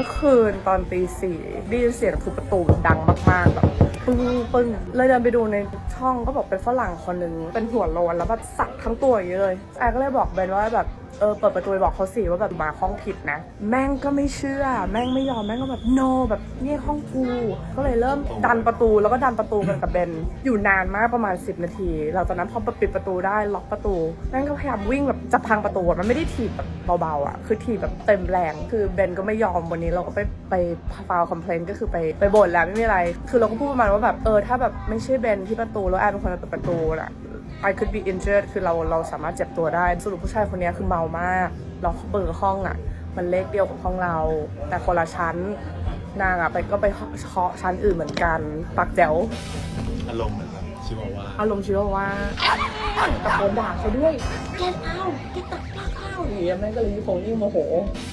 มื่อคืนตอนตีสี่ได้ยินเสียงทุบประตูดังมากๆแบบปึ้งปึ้งเลยเดินไปดูในช่องก็บอกเป็นฝรั่งคนหนึ่งเป็นหัวโลนแล้วแบบสักทั้งตัวอย่างนี้เลยแอร์ก็เลยบอกเบนว่าแบบ เออเปิดประตูบอกเขาสิว่าแบบมาห้องผิดนะ แม่งก็ไม่เชื่อ แม่งไม่ยอมแม่งก็แบบ no แบบเนี่ยห้องกูก็เลยเริ่มดันประตูแล้วก็ดันประตูกันกับเบนอยู่นานมากประมาณ 10 นาทีหลังจากนั้นพอปิดประตูได้ล็อกประตูแม่งก็พยายามวิ่งแบบจะพังประตูมันไม่ได้ถีบแบบเบาๆอะคือถีบแบบเต็มแรงคือเบนก็ไม่ยอมวันนี้เราก็ไปไปฟาวคอมเพลนก็คือไปไปบ่นแล้วไม่มีอะไร คือเราก็พูดประมาณว่าแบบเออถ้าแบบไม่ใช่เบนที่ประตูแล้วแอนเป็นคนเปิดประตูน่ะ I could be injured คือเราเราสามารถเจ็บตัวได้ สรุปผู้ชายคนนี้คือเมามาก เราเปิดห้องอะ มันเลขเดียวกับห้องเรา แต่คนละชั้น นางอะไปก็ไปเคาะชั้นอื่นเหมือนกัน ปักแจ๋ว อารมณ์เหมือนแบบชิวาว่าอารมณ์ชีวว่าตะโกนด่าเขาด้วย get out get the fuck out อย่างเงี้ยแม่งก็เลยยิ่งคงยิ่งโมโห